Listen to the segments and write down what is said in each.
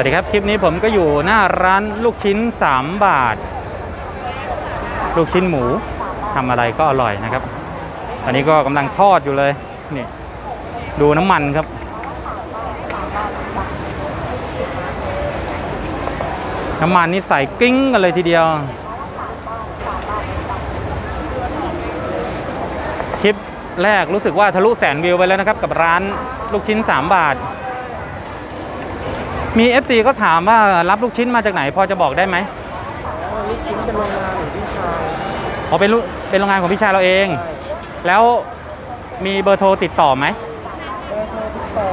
วัสดีครับ คลิปนี้ผมก็อยู่หน้าร้านลูกชิ้น 3 บาท ลูกชิ้นหมูทำอะไรก็อร่อยนะครับ ตอนนี้ก็กำลังทอดอยู่เลยนี่ดูน้ำมันครับ น้ำมันนี่ใส่กิ้งกันเลยทีเดียว คลิปแรกรู้สึกว่าทะลุแสนวิวไปแล้วนะครับ กับร้านลูกชิ้น 3 บาท มี FC ก็ถามว่ารับลูกชิ้นมาจากไหน พอจะบอกได้ไหมลูกชิ้นเป็นโรงงานของพี่ชายอ๋อเป็นลูเป็นโรงงานของพี่ชายเราเอง แล้วมีเบอร์โทรติดต่อไหมเบอร์โทรติดต่อ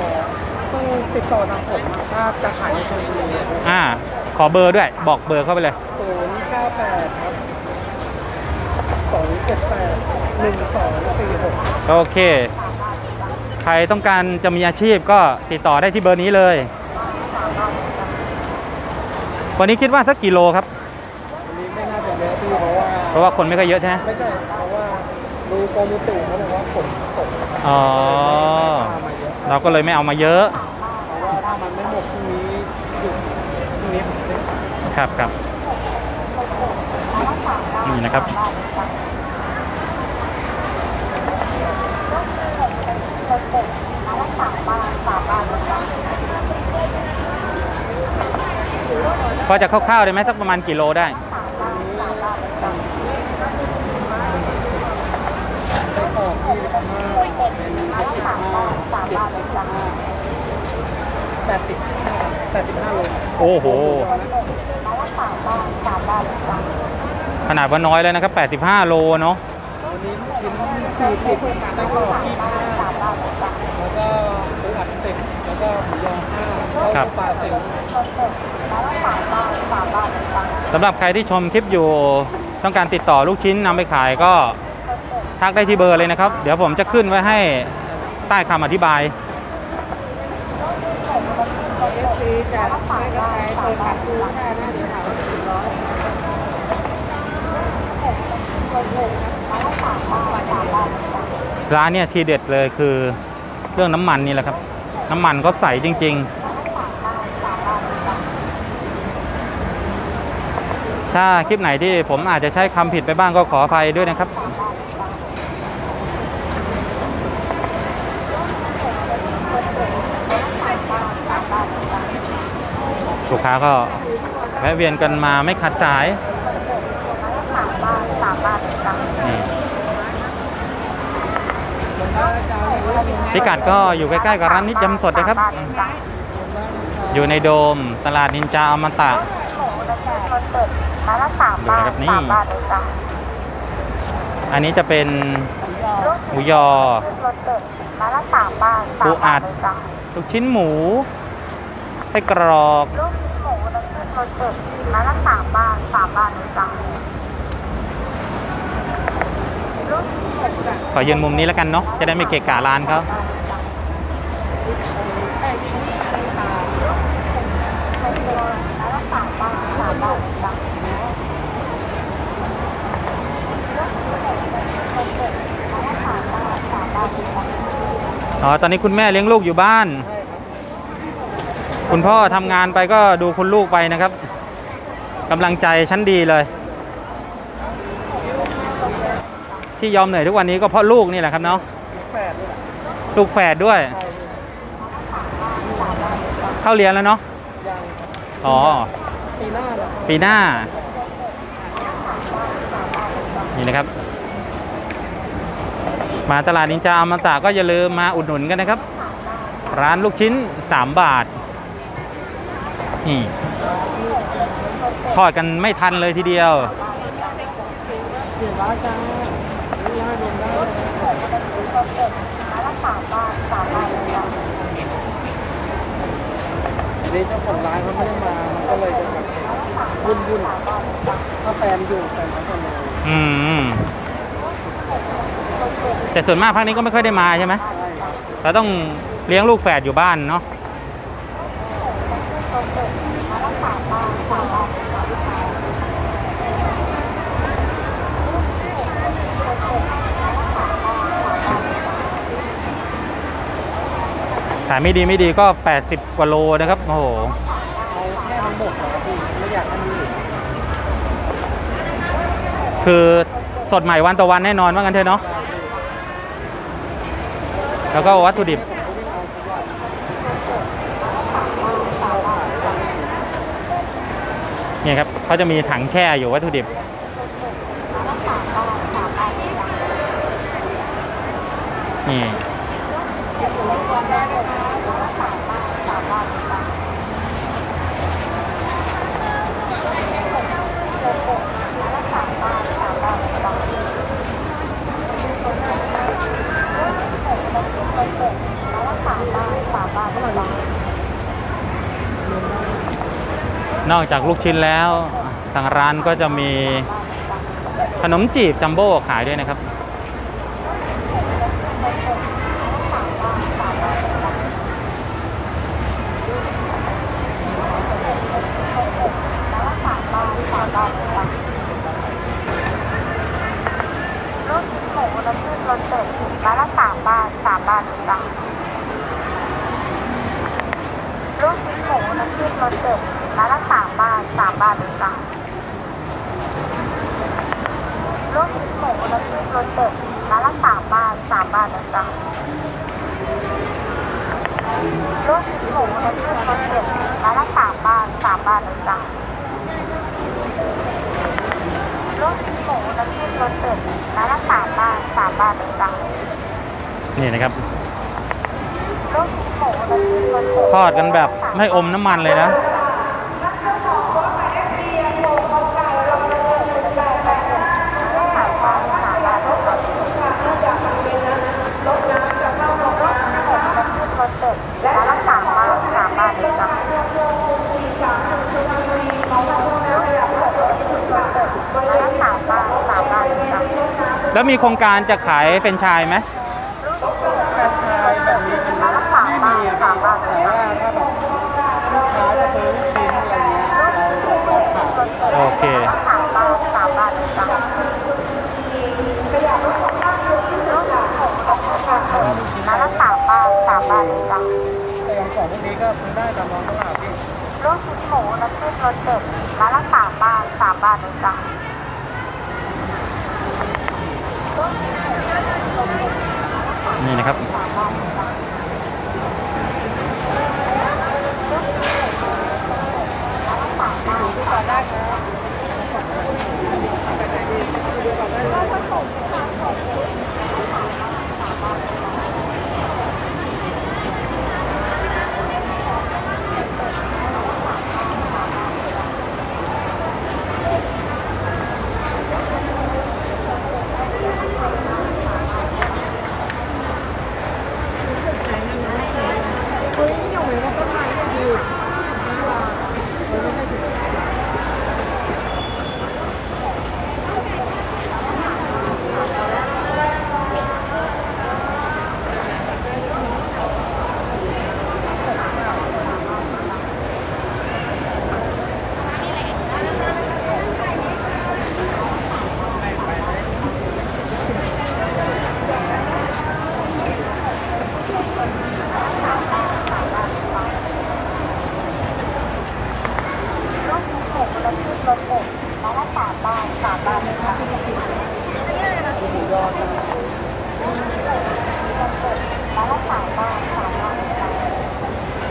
ต้องติดต่อทางผมอะถ้าจะขายในชลบุรีอ่า ขอเบอร์ด้วย บอกเบอร์เข้าไปเลยศูนย์เก้าแปดครับสองเจ็ดแปดหนึ่งสองสี่หกโอเค ใครต้องการจะมีอาชีพก็ติดต่อได้ที่เบอร์นี้เลย วันนี้คิดว่าสักกิโลครับอันนี้ไม่น่าจะเยอะพี่เพราะว่าเพราะว่าคนไม่ค่อยเยอะใช่ไหมไม่ใช่เพราะว่าดูโกมุตุเขาบอกว่าฝนตกอ๋อถ้ามาเยอะเราก็เลยไม่เอามาเยอะเพราะว่าถ้ามันไม่หมดพรุ่งนี้หยุดพรุ่งนี้ผมเต็มครับครับนี่นะครับ พอจะคร่าวๆได้ไหมสักประมาณกี่โลได้ไปออกที่สิบห้าเป็นสิบห้าเจ็ดสิบห้าแปดสิบแปดสิบห้าโลโอ้โห ขนาดว่าน้อยเลยนะครับ 85 โลเนาะวันนี้ชิ้นสี่สิบไส้กรอกยี่ห้าแล้วก็หมูอัดสิบแล้วก็หมู ยอห้าแล้วก็ปลาสิวสำหรับใครที่ชมคลิปอยู่ต้องการติดต่อลูกชิ้นนำไปขายก็ทักได้ที่เบอร์เลยนะครับ เดี๋ยวผมจะขึ้นไว้ให้ใต้คำอธิบายร้าเดียวถามว่าสี่ร้อยร้านเนี่ยทีเด็ดเลยคือเรื่องน้ำมันนี่แหละครับ น้ำมันก็ใสจริง ๆ ถ้าคลิปไหนที่ผมอาจจะใช้คำผิดไปบ้างก็ขออภัยด้วยนะครับ ลูกค้าก็แวะเวียนกันมาไม่ขาดสายพิกัดก็อยู่ใกล้ๆกับร้านนิดยำสดนะครับ อยู่ในโดมตลาดนินจาอมตะ มาละสามดูบาทนะครับนี่สามบาทเลยจ้ะอันนี้จะเป็นหมูยอรสเด็ดมาละสามบาทสามปูอัดบาทเลยจ้ะลูกชิ้นหมูไส้กรอกลูกชิ้นหมูน้ำจิ้มรสเด็ดมาละสามบาทสามบาทเลยจ้ะลูกชิ้นหมูแบบขอยืนมุมนี้แล้วกันเนาะจะได้ไม่เกะกะร้านเขา อ๋อ ตอนนี้คุณแม่เลี้ยงลูกอยู่บ้าน คุณพ่อทำงานไปก็ดูคุณลูกไปนะครับกำลังใจชั้นดีเลย ที่ยอมเหนื่อยทุกวันนี้ก็เพราะลูกนี่แหละครับเนาะลูกแฝดด้วย เข้าเรียนแล้วเนาะอ๋อ ปีหน้าปีหน้า นี่นะครับ มาตลาดนินจาอมตะก็อย่าลืมมาอุดหนุนกันนะครับ ร้านลูกชิ้น 3 บาทนี่ทอดกันไม่ทันเลยทีเดียวเสียร้านจ้านี่ร้านลงได้มาละสามบาทสามบาทเลยจ้ะเดี๋ยวเจ้าของร้านเขาไม่ได้มา มันก็เลยจะแบบวุ่นวุ่นถ้าแฟนอยู่แฟนเขาจะมาอืม แต่ส่วนมากภาคนี้ก็ไม่ค่อยได้มาใช่ไหมเราต้องเลี้ยงลูกแฝดอยู่บ้านเนาะขายไม่ดีไม่ดีก็ 80 กว่าโลนะครับ โอ้โหคือสดใหม่วันต่อวันแน่นอนว่างั้นเถอะเนาะ แล้วก็วัตถุดิบ เนี่ยครับเขาจะมีถังแช่อยู่วัตถุดิบ นี่ นอกจากลูกชิ้นแล้ว ทางร้านก็จะมีขนมจีบจัมโบ้ขายด้วยนะครับ ลูกชิ้นหมูน้ำจิ้มรสเด็ดร้านละสามบาทสามบาทเลยจ้ะลูกชิ้นหมูน้ำจิ้มรสเด็ดร้านละสามบาทสามบาทเลยจ้ะลูกชิ้นหมูน้ำจิ้มรสเด็ดร้านละสามบาทสามบาทเลยจ้ะลูกชิ้นหมูน้ำจิ้มรสเด็ดร้านละสามบาทสามบาทเลยจ้ะลูกชิ้นหมูน้ำจิ้มรสเด็ดร้านละสามบาทสามบาทเลยจ้ะนี่นะครับลูกชิ้นหมูน้ำจิ้มรสเด็ดทอดกันแบบไม่อมน้ำมันเลยนะ สามบาทสามบาทเลยจ้ะลูกชิ้นหมูน้ำจิ้มรสเด็ดร้านละสามบาทสามบาทเลยจ้ะลูกชิ้นหมูน้ำจิ้มรสเด็ดร้านละสามบาทสามบาทเลยจ้ะ แล้วมีโครงการจะขายเป็นไชายไหมแฟรนไชส์แบบนี้มันไม่มีอะพี่แต่ว่าถ้าแบบลูกค้าจะซื้อลูกชิ้นอะไรเงี้ยเราเราขายโอเคสามบาทสามบาทเลยจ้ะลูกชิ้นหมูน้ำจิ้มรสเด็ดร้านละสามบาทสามบาทเลยจ้ะแต่อย่างของพวกนี้ก็ซื้อได้ตามร้านตลาดพี่ลูกชิ้นหมูน้ำจิ้มรสเด็ดร้านละสามบาทสามบาทเลยจ้ะ น้ำจิ้มรสเด็ดร้านละสามบาทสามบาทเลยค่ะร้านละสามบาทสามบาทเลยจ้ะ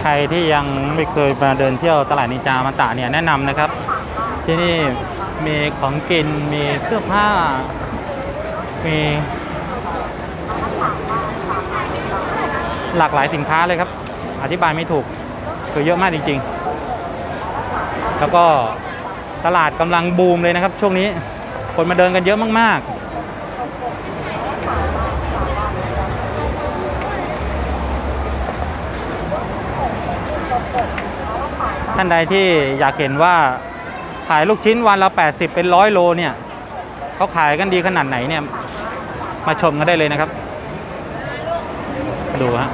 ใคร ที่ยังไม่เคยมาเดินเที่ยวตลาดนิจามันตะเนี่ยแนะนำนะครับ ที่นี่มีของกินมีเสื้อผ้า มีหลากหลายสินค้าเลยครับ อธิบายไม่ถูกคือเยอะมากจริง ๆ แล้วก็ตลาดกำลังบูมเลยนะครับ ช่วงนี้คนมาเดินกันเยอะมากๆ ท่านใดที่อยากเห็นว่าขายลูกชิ้นวันละ 80 เป็นร้อยโลเนี่ยเขาขายกันดีขนาดไหนเนี่ย มาชมกันได้เลยนะครับ ดูฮะ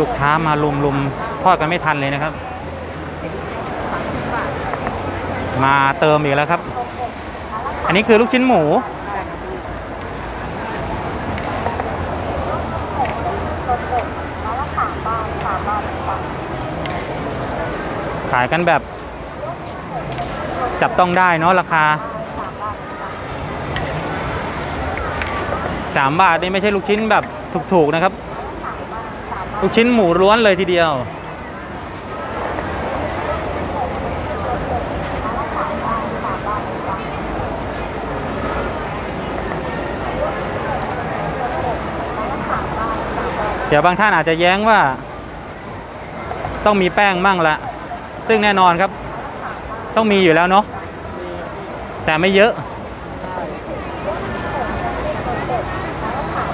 ลูกค้ามาลุมลุมทอดกันไม่ทันเลยนะครับ มาเติมอีกแล้วครับ อันนี้คือลูกชิ้นหมู ขายกันแบบ จับต้องได้เนาะราคาสามบาทนี่ไม่ใช่ลูกชิ้นแบบถูกๆนะครับ ลูกชิ้นหมูล้วนเลยทีเดียว เดี๋ยวบางท่านอาจจะแย้งว่า ต้องมีแป้งมั่งละ ซึ่งแน่นอนครับ ต้องมีอยู่แล้วเนาะแต่ไม่เยอะ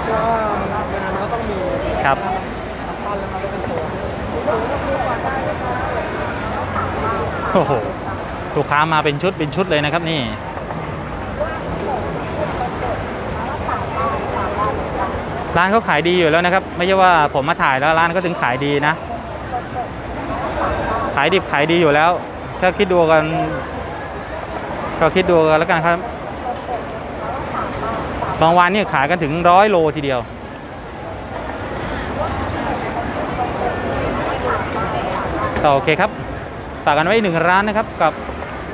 ก็งานมันก็ต้องมีครับปั้นแล้วมันก็เป็นตัวโอ้โหลูกค้ามาเป็นชุดเป็นชุดเลยนะครับนี่ร้านเขาขายดีอยู่แล้วนะครับ ไม่ใช่ว่าผมมาถ่ายแล้วร้านก็ถึงขายดีนะ ขายดิบขายดีอยู่แล้วก็คิดดูกันก็คิดดูกันแล้วกันครับบางวันนี่ขายกันถึงร้อยโลทีเดียวก็โอเคครับฝากกันไว้หนึ่งร้านนะครับกับ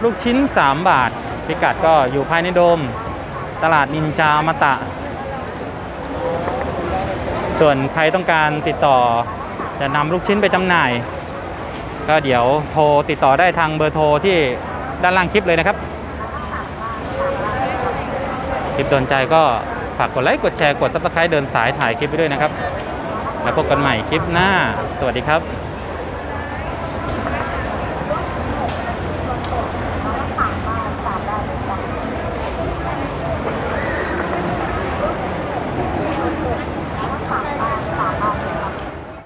ลูกชิ้น 3 บาท พิกัดก็อยู่ภายในโดม ตลาดนินจามาตะ ส่วนใครต้องการติดต่อจะนำลูกชิ้นไปจำหน่าย ก็เดี๋ยวโทรติดต่อได้ทางเบอร์โทรที่ด้านล่างคลิปเลยนะครับ คลิปโดนใจก็ฝากกดไลค์ กดแชร์ กดซับสไครต์เดินสายถ่ายคลิปไปด้วยนะครับ แล้วพบกันใหม่คลิปหน้า สวัสดีครับ